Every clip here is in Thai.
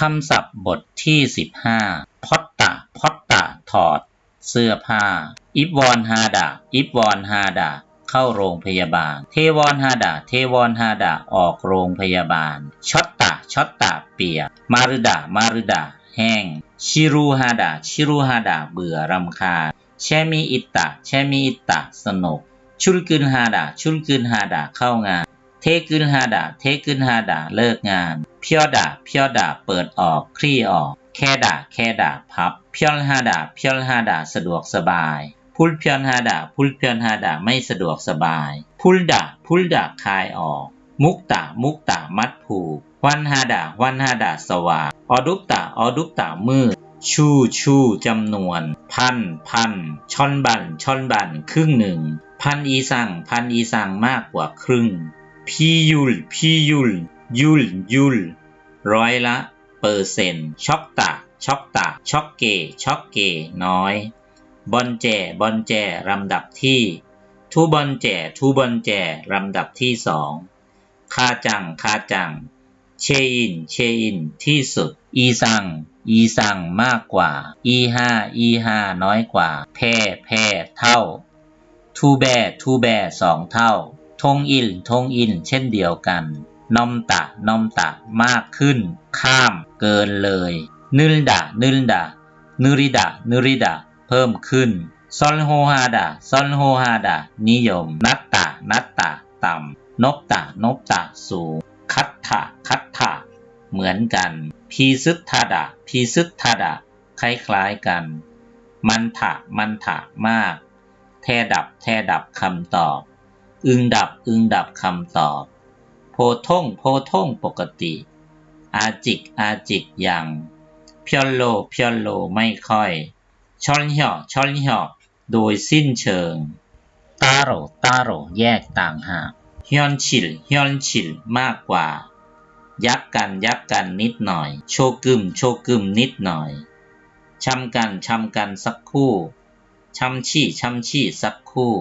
คำศัพท์บทที่ 15 พอตตะ พอตตะ ถอด เสื้อผ้า อิบวอนฮาดาอิบวอนฮาดาเข้าโรงพยาบาล เทวอนฮาดาเทวอนฮาดาออกโรงพยาบาล ช็อตตะ ช็อตตะ เปียก มารุดามารุดาแห้ง ชิรูฮาดาชิรูฮาดาเบื่อรำคาญ แชมีอิตตะ แชมีอิตตะ สนุก ชุลกึนฮาดาชุลกึนฮาดาเข้างาน เทกึนฮาดาเทกึนฮาดาเลิกงาน เพียวดาเพียวดาเปิดออกคลี่ออก แค่ดาแค่ดาพับเพียวฮาดาเพียวฮาดาสะดวกสบายพุลเพียนฮาดาพุลเพียนฮาดาไม่สะดวกสบายพุลดาพุลดาคายออก มุกตามุกตามัดผูกวันฮาดาวันฮาดาสว่างออดุกตาออดุกตามืดชูชูจำนวน พัน พันช่อนบันช่อนบันครึ่งหนึ่ง พันอีสังพันอีสังมากกว่าครึ่ง พียุลพียุลยุลยุล ร้อยละเปอร์เซ็นต์ช็อกตาช็อกตาช็อกเกช็อกเกน้อย บอลแจบอลแจลำดับที่ทูบอลแจทูบอลแจลำดับที่สองคาจังคาจัง เชอินเชอินที่สุด อีซัง อีซังมากกว่า อีห้าอีห้าน้อยกว่า แพ่แพ่เท่า ทูแบทูแบสองเท่า ทงอินทงอินเช่นเดียวกัน นอมตะนอมตะมากขึ้น ข้าม เกินเลยนึลดานึลดานึริดานึริดาเพิ่มขึ้นซอลโฮฮาดาซอลโฮฮาดานิยม นัตตานัตตาต่ำนบตานบตาสูง คัตถะคัตถะเหมือนกันพีซึทธาดาพีซึทธาดาคล้ายๆกัน มันถะมันถะมาก แทดับแทดับคำตอบ อึงดับอึงดับคำตอบ ท่งโพท่งปกติ อาจิกอาจิกอยังเพียโลเพียโลไม่ค่อยชอลเหี่ยชอลเหี่ยโดยสิ้นเชิงตาโรตาโรแยกต่างหากฮยอนชิลฮยอนชิลมากกว่า ยักกันยักกันนิดหน่อย โชกึมโชกึมนิดหน่อยช้ำกันช้ำกันสักคู่ช้ำชี่ช้ำชี่สักคู่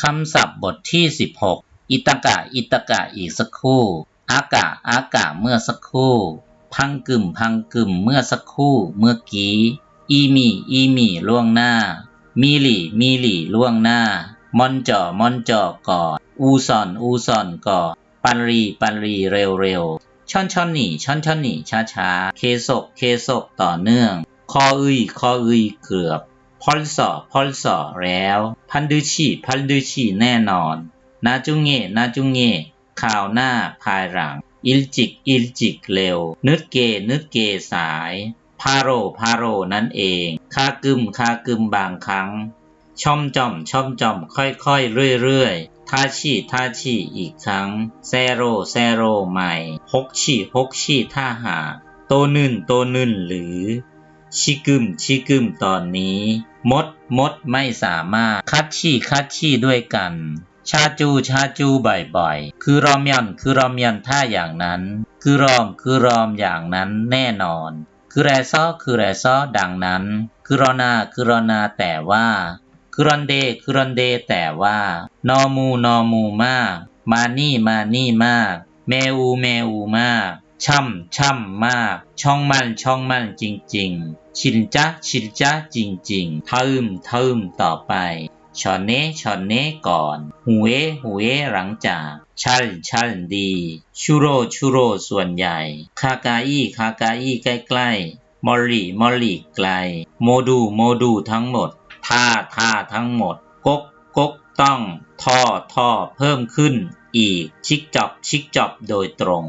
คำศัพท์บทที่ 16 อิตากะ อิตากะ อีกสักคู่ อากะ อากะ เมื่อสักคู่ พังกึมพังกึมเมื่อสักคู่ เมื่อกี้ อีมี อีมี ล่วงหน้า มีหลี่ มีหลี่ ล่วงหน้า มอนจอมอนจอก่ออูซอน อูซอน ก่อปันรี ปันรี เร็วเร็วช่อนช่อนหนีช่อนช่อนหนีช้าช้า เคศก เคศก ต่อเนื่อง คออึยคออึย เกือบ พอลสอพอลสอแล้ว พันดืชีพันดืชีแน่นอน นาจุงเงนาจุงเงข่าวหน้าภายหลัง อิลจิก อิลจิกเร็ว นึดเก นึดเกสายพาโรพาโรนั่นเองคากึมคากึมบางครั้ง ช่อมจอมช่อมจอมค่อยๆเรื่อยๆท่าชีท่าชีอีกครั้งแซโรแซโรใหม่ฮกชีฮกชีท่าหาโตนึ่นโตนึ่นหรือ ชิกึมชิกึมตอนนี้ มดมดไม่สามารถคัดชี่คัดชี่ด้วยกัน ชาจูชาจูบ่อยๆ คือรอมยันคือรอมยันท่าอย่างนั้น คือรอมคือรอมอย่างนั้นแน่นอน คือแรซ้อคือแรซ้อดังนั้น คือรอนาคือรอนาแต่ว่า คือรอนเดคือรอนเดแต่ว่า นอมูนอมูมาก มานี่มานี่มาก เมอูเมอูมาก ช่ำช่ำมาก ช่องมันช่องมันจริง ๆ ชินจ้าชินจ้าจริง ๆ เทึมเทึมต่อไป ชอนเน่ชอนเน่ก่อนหูเอหูเอหลังจากชัลชัลดี ชูโรชูโรส่วนใหญ่ คากาอีคากาอีใกล้ๆ มอลลี่มอลลี่ไกล โมดูโมดูทั้งหมด ท่าท่าทั้งหมด กกกกต้อง ท่อท่อเพิ่มขึ้น อีก ชิกจอบชิกจอบโดยตรง